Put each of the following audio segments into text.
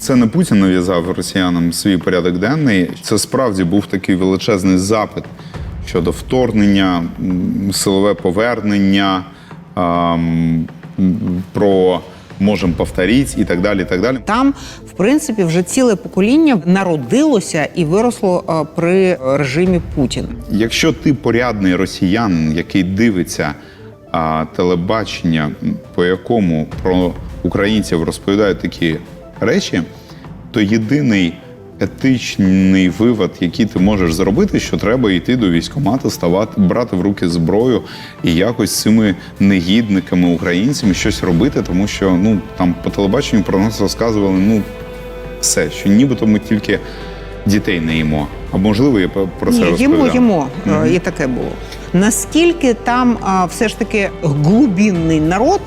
Це не Путін нав'язав росіянам свій порядок денний. Це справді був такий величезний запит щодо вторгнення, силове повернення, ам, м, про можемо повторити і так далі. І так далі. Там, в принципі, вже ціле покоління народилося і виросло е, при режимі Путіна. Якщо ти порядний росіянин, який дивиться а, телебачення, по якому про українців розповідають такі речі, то єдиний етичний вивод, який ти можеш зробити, що треба йти до військкомату, ставати, брати в руки зброю і якось з цими негідниками українцями щось робити, тому що ну там по телебаченню про нас розказували ну все, що нібито ми тільки дітей не їмо. А можливо, я про це Ні, розповідав. їмо, їмо. Мгм. І таке було. Наскільки там а, все ж таки глубинний народ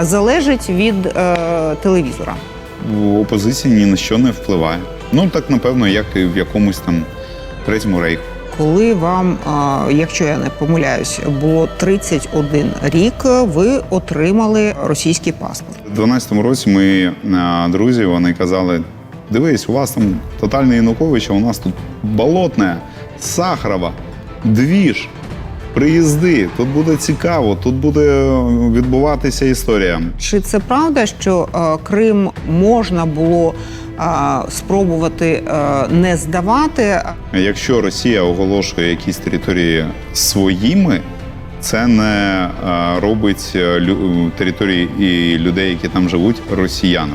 залежить від е, телевізора? В опозиції ні на що не впливає. Ну так напевно, як і в якомусь там третьому рейху. Коли вам, якщо я не помиляюсь, було 31 рік, ви отримали російський паспорт. У 12-му році мої друзі вони казали: дивись, у вас там тотальний Янукович, а у нас тут болотне, Сахарова, двіж. Приїзди, тут буде цікаво, тут буде відбуватися історія. Чи це правда, що е, Крим можна було е, спробувати е, не здавати? Якщо Росія оголошує якісь території своїми, це не е, робить е, лю- території і людей, які там живуть, росіянами.